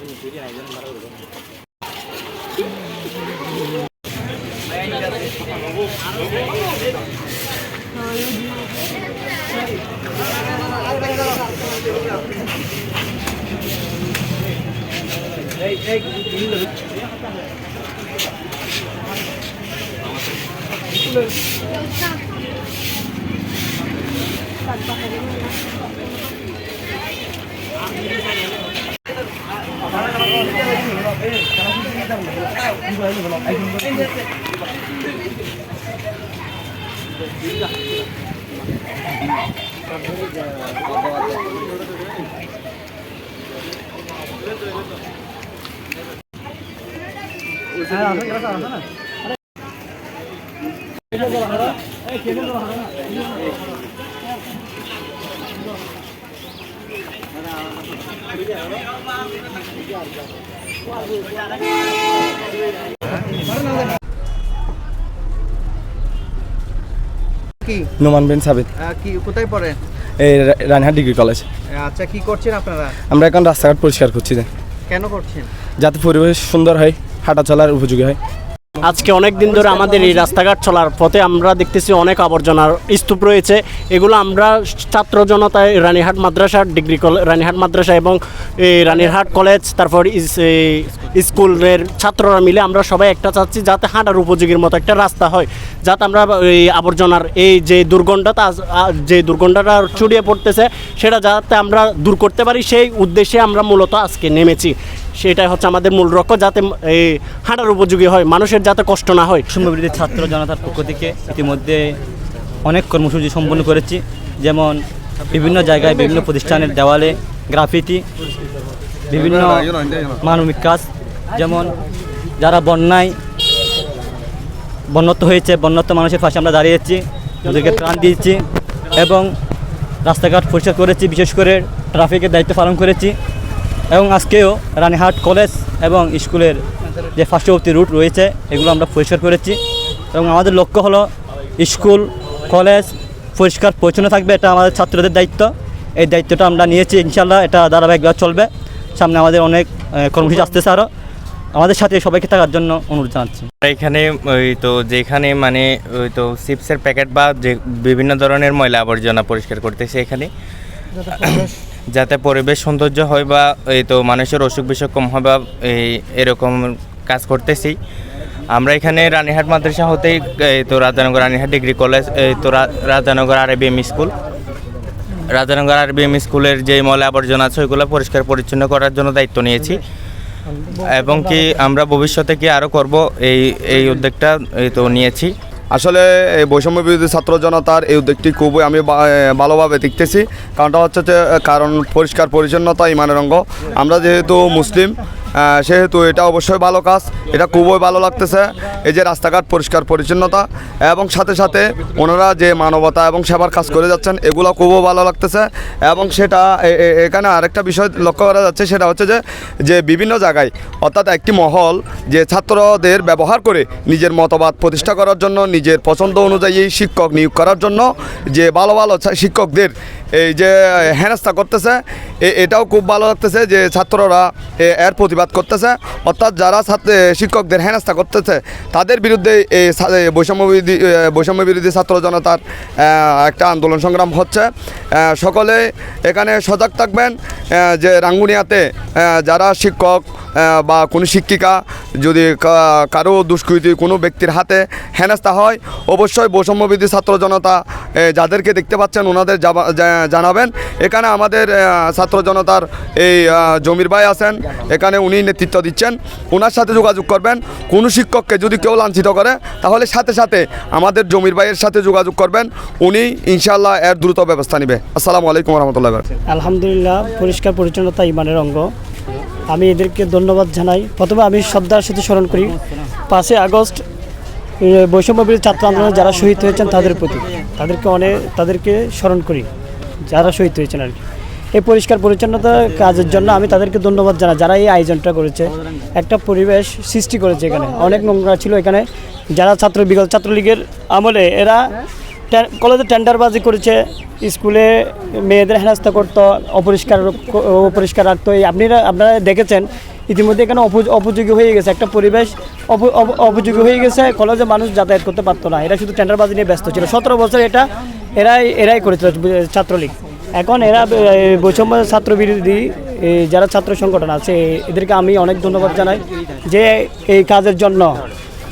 Hey, hey, you look. Thank you. না কি? নোমান বিন সাবিত কি কোথায় পড়েন এই রানিহাট ডিগ্রি কলেজ। আচ্ছা কি করছেন আপনারা? আমরা এখন রাস্তাঘাট পরিষ্কার করছি কেন করছেন? যাতে পরিবেশ সুন্দর হয় হাঁটা চলার উপযোগী হয়। আজকে অনেক দিন ধরে আমাদের এই রাস্তাঘাট চলার পথে আমরা দেখতেছি অনেক আবর্জনার স্তূপ রয়েছে। এগুলো আমরা ছাত্র জনতায় রানীহাট মাদ্রাসা ডিগ্রি কলেজ রানীহাট মাদ্রাসা এবং এই রানীরহাট কলেজ, তারপর স্কুলের ছাত্ররা মিলে আমরা সবাই একটা চাচ্ছি যাতে হাঁটার উপযোগীর মতো একটা রাস্তা হয়। যাতে আমরা এই আবর্জনার এই যে দুর্গন্ধটা যে দুর্গন্ধটা ছড়িয়ে পড়তেছে, সেটা যাতে আমরা দূর করতে পারি, সেই উদ্দেশ্যে আমরা মূলত আজকে নেমেছি। সেটাই হচ্ছে আমাদের মূল লক্ষ্য যাতে এই হাঁটার উপযোগী হয়, মানুষের যাতে কষ্ট না হয়। বৈষম্যবিরোধী ছাত্র জনতার পক্ষ থেকে ইতিমধ্যে অনেক কর্মসূচি সম্পন্ন করেছি। যেমন বিভিন্ন জায়গায় বিভিন্ন প্রতিষ্ঠানের দেওয়ালে গ্রাফিতি, বিভিন্ন মানবিক কাজ, যেমন যারা বন্যায় বন্যত্ব হয়েছে বন্যত্ব মানুষের পাশে আমরা দাঁড়িয়েছি, ওদেরকে ত্রাণ দিয়েছি এবং রাস্তাঘাট পরিষ্কার করেছি, বিশেষ করে ট্রাফিকের দায়িত্ব পালন করেছি। এবং আজকেও রানীহাট কলেজ এবং স্কুলের যে পার্শ্ববর্তী রুট রয়েছে এগুলো আমরা পরিষ্কার করেছি। এবং আমাদের লক্ষ্য হলো স্কুল কলেজ পরিষ্কার পরিচ্ছন্ন থাকবে এটা আমাদের ছাত্রদের দায়িত্ব। এই দায়িত্বটা আমরা নিয়েছি ইনশাল্লাহ এটা ধারাবাহিকভাবে চলবে। সামনে আমাদের অনেক কর্মসূচি আসতেছে আরও আমাদের সাথে সবাইকে থাকার জন্য অনুরোধ জানাচ্ছি। এখানে ওই তো যেখানে মানে ওই তো চিপসের প্যাকেট বা যে বিভিন্ন ধরনের ময়লা আবর্জনা পরিষ্কার করতেছে এখানে। যাতে পরিবেশ সৌন্দর্য হয় বা এই তো মানুষের অসুখ বিসুখ কম হয় বা এই এরকম কাজ করতেছি। আমরা এখানে রানীহাট মাদ্রাসা হতেই তো রাজানগর রানীহাট ডিগ্রি কলেজ, এই তো Rajanagar R M school. Rajanagar R M স্কুলের যে ময়লা আবর্জনা আছে, ওইগুলো পরিষ্কার পরিচ্ছন্ন করার জন্য দায়িত্ব নিয়েছি। এবং কি আমরা ভবিষ্যতে কি আরও করব, এই এই উদ্যোগটা, এই তো নিয়েছি। আসলে এই বৈষম্য বিরোধী ছাত্র জনতার এই উদ্যোগটি খুবই আমি ভালোভাবে দেখতেছি। কারণটা হচ্ছে যে কারণ পরিষ্কার পরিচ্ছন্নতা ইমানের অঙ্গ। আমরা যেহেতু মুসলিম সেহেতু এটা অবশ্যই ভালো কাজ, এটা খুবই ভালো লাগতেছে। এই যে রাস্তাঘাট পরিষ্কার পরিচ্ছন্নতা এবং সাথে সাথে ওনারা যে মানবতা এবং সেবার কাজ করে যাচ্ছেন, এগুলো খুবই ভালো লাগতেছে। এবং সেটা এখানে আরেকটা বিষয় লক্ষ্য করা যাচ্ছে, সেটা হচ্ছে যে যে বিভিন্ন জায়গায়, অর্থাৎ একটি মহল যে ছাত্রদের ব্যবহার করে নিজের মতবাদ প্রতিষ্ঠা করার জন্য, নিজের পছন্দ অনুযায়ী শিক্ষক নিয়োগ করার জন্য যে ভালো ভালো শিক্ষকদের এই যে হেনস্থা করতেছে এটাও খুব ভালো লাগতেছে যে ছাত্ররা এর প্রতিবাদ করতেছে, অর্থাৎ যারা ছাত্র শিক্ষকদের হেনস্থা করতেছে, তাদের বিরুদ্ধে এই বৈষম্য বিরোধী বৈষম্য বিরোধী ছাত্র জনতার একটা আন্দোলন সংগ্রাম হচ্ছে। সকলে এখানে সজাগ থাকবেন যে রাঙ্গুনিয়াতে যারা শিক্ষক বা কোনো শিক্ষিকা, যদি কারও দুষ্কৃতি কোনো ব্যক্তির হাতে হেনস্থা হয়, অবশ্যই বৈষম্যবিধি ছাত্র জনতা যাদেরকে দেখতে পাচ্ছেন, ওনাদের জানাবেন। এখানে আমাদের ছাত্র জনতার এই জমির ভাই আছেন, এখানে উনি নেতৃত্ব দিচ্ছেন, ওনার সাথে যোগাযোগ করবেন। কোনো শিক্ষককে যদি কেউ লাঞ্ছিত করে, তাহলে সাথে সাথে আমাদের জমির ভাইয়ের সাথে যোগাযোগ করবেন। উনি ইনশাল্লাহ এর দ্রুত ব্যবস্থা নেবে। আসসালামু আলাইকুম রহমতুল্লাহ আলহামদুলিল্লাহ, পরিষ্কার পরিচ্ছন্নতা ইমানের অঙ্গ। আমি এদেরকে ধন্যবাদ জানাই। প্রথমে আমি শ্রদ্ধার সাথে স্মরণ করি। পাঁচই আগস্ট বৈষম্যবিরোধী ছাত্র আন্দোলনে যারা শহীদ হয়েছেন তাদের প্রতি। তাদেরকে অনেক তাদেরকে স্মরণ করি, যারা শহীদ হয়েছেন আর কি। এই পরিষ্কার পরিচ্ছন্নতা কাজের জন্য আমি তাদেরকে ধন্যবাদ জানাই, যারা এই আয়োজনটা করেছে। একটা পরিবেশ সৃষ্টি করেছে এখানে। অনেক নোংরা ছিল এখানে। যারা ছাত্র, বিগত ছাত্রলীগের আমলে এরা কলেজে টেন্ডারবাজি করেছে, স্কুলে মেয়েদের হেনাস্তা করতো, অপরিষ্কার অপরিষ্কার রাখতো। এই আপনারা আপনারা দেখেছেন, ইতিমধ্যে এখানে অপ- অপযোগী হয়ে গেছে। একটা পরিবেশ অপ- অপ- অপযোগী হয়ে গেছে, কলেজে মানুষ যাতায়াত করতে পারতো না। এরা শুধু টেন্ডারবাজি নিয়ে ব্যস্ত ছিল। সতেরো বছর এটা এরাই এরাই করেছিল, ছাত্রলীগ। এখন এরা বৈষম্য ছাত্র বিরোধী যারা ছাত্র সংগঠন আছে, এদেরকে আমি অনেক ধন্যবাদ জানাই যে এই কাজের জন্য।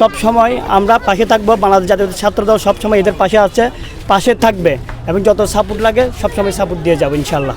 সব সময় আমরা পাশে থাকব, বাংলাদেশ জাতীয় ছাত্র দল সবসময় এদের পাশে আছে, পাশে থাকবে এবং যত সাপোর্ট লাগে সবসময় সাপোর্ট দিয়ে যাব ইনশাল্লাহ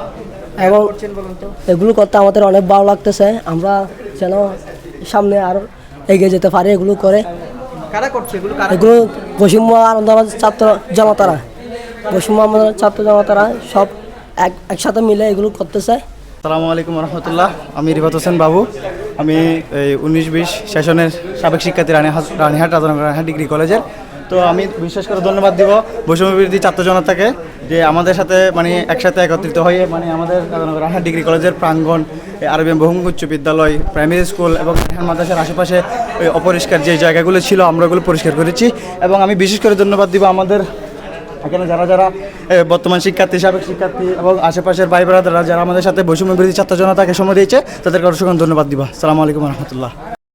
এবং এগুলো করতে আমাদের অনেক ভালো লাগতেছে। আমরা যেন সামনে আরও এগিয়ে যেতে পারি এগুলো করে। এগুলো? পশ্চিমবঙ্গ আনন্দবাদ ছাত্র জনতারা। পশ্চিমবঙ্গ ছাত্র জনতারা সব এক একসাথে মিলে এগুলো করতেছে। আসসালামু আলাইকুম রহমতুল্লাহ। আমি রিফাত হোসেন বাবু। আমি এই উনিশ বিশ সেশনের সাবেক শিক্ষার্থী রানী রানীহাট রাজানগর রানীহাট ডিগ্রি কলেজের তো আমি বিশেষ করে ধন্যবাদ দিব বৈষম্য বিরোধী ছাত্র জনতাকে যে আমাদের সাথে মানে একসাথে একত্রিত হয়ে মানে আমাদের রানীহাট ডিগ্রি কলেজের প্রাঙ্গণ এই আরবি বহুমুখ উচ্চ বিদ্যালয়, প্রাইমারি স্কুল এবং রানীহাট মাদ্রাসার আশেপাশে ওই অপরিষ্কার যে জায়গাগুলো ছিল, আমরা ওগুলো পরিষ্কার করেছি। এবং আমি বিশেষ করে ধন্যবাদ দিব আমাদের এখানে যারা যারা বর্তমান শিক্ষার্থী, সাবেক শিক্ষার্থী এবং আশেপাশের ভাই ব্রাদাররা যারা আমাদের সাথে বৈষম্য বিরোধী ছাত্র জনতাকে সময় দিয়েছে, তাদেরকে অসংখ্য ধন্যবাদ দিবা। সালামু আলাইকুম রহমতুল্লাহ।